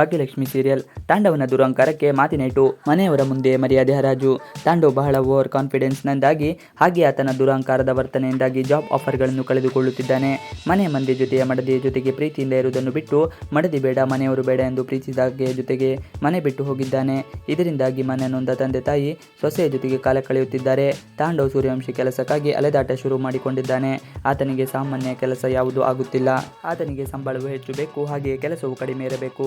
Bhagyalakshmi serial ತಾಂಡವನ ದುರಂಕಾರಕ್ಕೆ ಮಾತಿನೇಟು ಮನೆಯವರ ಮುಂದೆ ಮರ್ಯಾದೆ ಹರಾಜು. ತಾಂಡವ್ ಬಹಳ ಓವರ್ ಕಾನ್ಫಿಡೆನ್ಸ್ನಿಂದಾಗಿ ಹಾಗೆ ಆತನ ದುರಂಕಾರದ ವರ್ತನೆಯಿಂದಾಗಿ ಜಾಬ್ ಆಫರ್ಗಳನ್ನು ಕಳೆದುಕೊಳ್ಳುತ್ತಿದ್ದಾನೆ. ಮನೆ ಮಂದಿ ಜೊತೆಯ ಮಡದಿಯ ಜೊತೆಗೆ ಪ್ರೀತಿಯಿಂದ ಇರುವುದನ್ನು ಬಿಟ್ಟು ಮಡದಿ ಬೇಡ, ಮನೆಯವರು ಬೇಡ ಎಂದು ಪ್ರೀತಿಸಿದಾಗೆ ಜೊತೆಗೆ ಮನೆ ಬಿಟ್ಟು ಹೋಗಿದ್ದಾನೆ. ಇದರಿಂದಾಗಿ ಮನೆ ನೊಂದ ತಂದೆ ತಾಯಿ ಸೊಸೆಯ ಜೊತೆಗೆ ಕಾಲ ಕಳೆಯುತ್ತಿದ್ದಾರೆ. ತಾಂಡವ್ ಸೂರ್ಯವಂಶಿ ಕೆಲಸಕ್ಕಾಗಿ ಅಲೆದಾಟ ಶುರು ಮಾಡಿಕೊಂಡಿದ್ದಾನೆ. ಆತನಿಗೆ ಸಾಮಾನ್ಯ ಕೆಲಸ ಯಾವುದೂ ಆಗುತ್ತಿಲ್ಲ. ಆತನಿಗೆ ಸಂಬಳವು ಹೆಚ್ಚು ಬೇಕು, ಹಾಗೆಯೇ ಕೆಲಸವು ಕಡಿಮೆ ಇರಬೇಕು.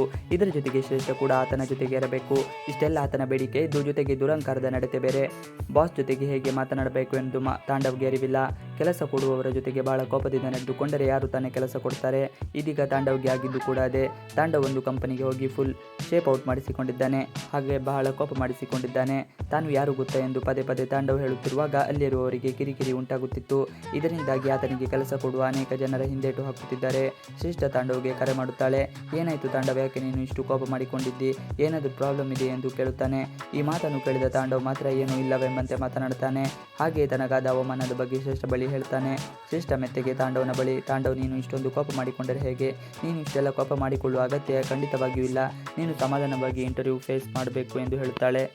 ಜೊತೆಗೆ ಶ್ರೇಷ್ಠ ಕೂಡ ಆತನ ಜೊತೆಗೆ ಇರಬೇಕು. ಇಷ್ಟೆಲ್ಲ ಆತನ ಬೇಡಿಕೆ ಇದ್ದು ಜೊತೆಗೆ ದುರಂಕಾರದ ನಡತೆ ಬೇರೆ. ಬಾಸ್ ಜೊತೆಗೆ ಹೇಗೆ ಮಾತನಾಡಬೇಕು ಎಂದು ಮಾ ತಾಂಡವ್ಗೆ ಅರಿವಿಲ್ಲ. ಕೆಲಸ ಕೊಡುವವರ ಜೊತೆಗೆ ಬಹಳ ಕೋಪದಿಂದ ನಡೆದುಕೊಂಡರೆ ಯಾರು ತಾನೇ ಕೆಲಸ ಕೊಡ್ತಾರೆ? ಇದೀಗ ತಾಂಡವ್ಗೆ ಆಗಿದ್ದು ಕೂಡ ಅದೇ. ತಾಂಡವ್ ಒಂದು ಕಂಪನಿಗೆ ಹೋಗಿ ಫುಲ್ ಶೇಪ್ ಔಟ್ ಮಾಡಿಸಿಕೊಂಡಿದ್ದಾನೆ. ಹಾಗೆ ಬಹಳ ಕೋಪ ಮಾಡಿಸಿಕೊಂಡಿದ್ದಾನೆ. ತಾನು ಯಾರು ಗೊತ್ತಾ ಎಂದು ಪದೇ ಪದೇ ತಾಂಡವ್ ಹೇಳುತ್ತಿರುವಾಗ ಅಲ್ಲಿರುವವರಿಗೆ ಕಿರಿಕಿರಿ ಉಂಟಾಗುತ್ತಿತ್ತು. ಇದರಿಂದಾಗಿ ಆತನಿಗೆ ಕೆಲಸ ಕೊಡುವ ಅನೇಕ ಜನರ ಹಿಂದೇಟು ಹಾಕುತ್ತಿದ್ದಾರೆ. ಶ್ರೇಷ್ಠ ತಾಂಡವ್ಗೆ ಕರೆ ಮಾಡುತ್ತಾಳೆ. ಏನಾಯಿತು ತಾಂಡವ್, ಯಾಕೆ ನೀನು ಇಷ್ಟು ಕೋಪ ಮಾಡಿಕೊಂಡಿದ್ದಿ? ಏನಾದರೂ ಪ್ರಾಬ್ಲಮ್ ಇದೆ ಎಂದು ಕೇಳುತ್ತಾನೆ. ಈ ಮಾತನ್ನು ಕೇಳಿದ ತಾಂಡವ್ ಮಾತ್ರ, ಏನೂ ಇಲ್ಲವೆಂಬಂತೆ ಮಾತನಾಡುತ್ತಾನೆ. ಹಾಗೆಯೇ ತನಗಾದ ಅವಮಾನದ ಬಗ್ಗೆ ಶ್ರೇಷ್ಠ ಬಳಿ ಹೇಳ್ತಾನೆ. ಶ್ರೇಷ್ಠ ಮೆತ್ತೆಗೆ ತಾಂಡವನ ಬಳಿ, ತಾಂಡವ್, ನೀನು ಇಷ್ಟೊಂದು ಕೋಪ ಮಾಡಿಕೊಂಡರೆ ಹೇಗೆ? ನೀನು ಇಷ್ಟೆಲ್ಲ ಕೋಪ ಮಾಡಿಕೊಳ್ಳುವ ಅಗತ್ಯ ಖಂಡಿತವಾಗಿಯೂ ಇಲ್ಲ. ನೀನು ಸಮಾಧಾನವಾಗಿ ಇಂಟರ್ವ್ಯೂ ಫೇಸ್ ಮಾಡಬೇಕು ಎಂದು ಹೇಳುತ್ತಾಳೆ.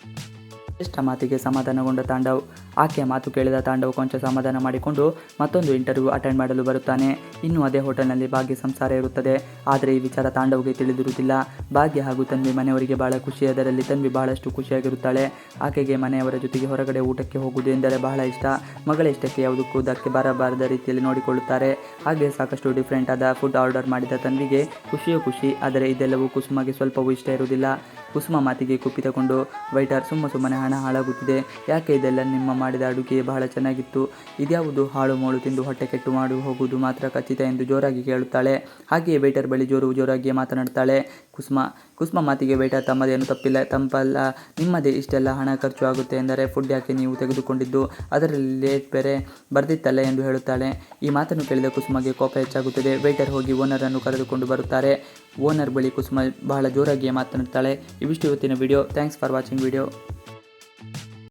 ಶ್ರೇಷ್ಠ ಮಾತಿಗೆ ಸಮಾಧಾನಗೊಂಡ ತಾಂಡವ್. ಆಕೆಯ ಮಾತು ಕೇಳಿದ ತಾಂಡವ್ ಕೊಂಚ ಸಮಾಧಾನ ಮಾಡಿಕೊಂಡು ಮತ್ತೊಂದು ಇಂಟರ್ವ್ಯೂ ಅಟೆಂಡ್ ಮಾಡಲು ಬರುತ್ತಾನೆ. ಇನ್ನು ಅದೇ ಹೋಟೆಲ್ನಲ್ಲಿ ಭಾಗ್ಯ ಸಂಸಾರ ಇರುತ್ತದೆ. ಆದರೆ ಈ ವಿಚಾರ ತಾಂಡವ್ಗೆ ತಿಳಿದಿರುವುದಿಲ್ಲ. ಭಾಗ್ಯ ಹಾಗೂ ತನ್ವಿ ಮನೆಯವರಿಗೆ ಬಹಳ ಖುಷಿ. ಅದರಲ್ಲಿ ತನ್ವಿ ಬಹಳಷ್ಟು ಖುಷಿಯಾಗಿರುತ್ತಾಳೆ. ಆಕೆಗೆ ಮನೆಯವರ ಜೊತೆಗೆ ಹೊರಗಡೆ ಊಟಕ್ಕೆ ಹೋಗುವುದು ಎಂದರೆ ಬಹಳ ಇಷ್ಟ. ಮಗಳ ಇಷ್ಟಕ್ಕೆ ಯಾವುದಕ್ಕೂ ಧಕ್ಕೆ ಬರಬಾರದ ರೀತಿಯಲ್ಲಿ ನೋಡಿಕೊಳ್ಳುತ್ತಾರೆ. ಹಾಗೆ ಸಾಕಷ್ಟು ಡಿಫ್ರೆಂಟ್ ಆದ ಫುಡ್ ಆರ್ಡರ್ ಮಾಡಿದ ತನ್ವಿಗೆ ಖುಷಿಯೂ ಖುಷಿ. ಆದರೆ ಇದೆಲ್ಲವೂ ಕುಸುಮಗೆ ಸ್ವಲ್ಪವೂ ಇಷ್ಟ ಇರುವುದಿಲ್ಲ. ಕುಸುಮ ಮಾತಿಗೆ ಕುಪಿತಗೊಂಡು ವೈಟರ್ ಸುಮ್ಮ ಸುಮ್ಮನೆ ಹಣ ಹಾಳಾಗುತ್ತಿದೆ. ಯಾಕೆ ಇದೆಲ್ಲ ನಿಮ್ಮ ಮಾಡಿದ ಅಡುಗೆ ಬಹಳ ಚೆನ್ನಾಗಿತ್ತು? ಇದ್ಯಾವುದು ಹಾಳು ಮೋಳು ತಿಂದು ಹೊಟ್ಟೆ ಕೆಟ್ಟು ಮಾಡಿ ಹೋಗುವುದು ಮಾತ್ರ ಖಚಿತ ಎಂದು ಜೋರಾಗಿ ಕೇಳುತ್ತಾಳೆ. ಹಾಗೆಯೇ ವೇಟರ್ ಬಳಿ ಜೋರು ಜೋರಾಗಿ ಮಾತನಾಡ್ತಾಳೆ. ಕುಸುಮ ಕುಸುಮ ಮಾತಿಗೆ ವೈಟರ್ ತಮ್ಮದೇನು ತಪ್ಪಿಲ್ಲ. ತಂಪಲ್ಲ, ನಿಮ್ಮದೇ ಇಷ್ಟೆಲ್ಲ ಹಣ ಖರ್ಚು ಆಗುತ್ತೆ ಎಂದರೆ ಫುಡ್ ಯಾಕೆ ನೀವು ತೆಗೆದುಕೊಂಡಿದ್ದು? ಅದರಲ್ಲಿ ಲೇಟ್ ಬೇರೆ ಬರ್ದಿತ್ತಲ್ಲ ಎಂದು ಹೇಳುತ್ತಾಳೆ. ಈ ಮಾತನ್ನು ಕೇಳಿದ ಕುಸುಮಗೆ ಕೋಪ ಹೆಚ್ಚಾಗುತ್ತದೆ. ವೈಟರ್ ಹೋಗಿ ಓನರನ್ನು ಕರೆದುಕೊಂಡು ಬರುತ್ತಾರೆ. ಓನರ್ ಬಳಿ ಕುಸುಮ ಬಹಳ ಜೋರಾಗಿ ಮಾತನಾಡ್ತಾಳೆ. ಇವಿಷ್ಟು ಇವತ್ತಿನ video thanks for watching video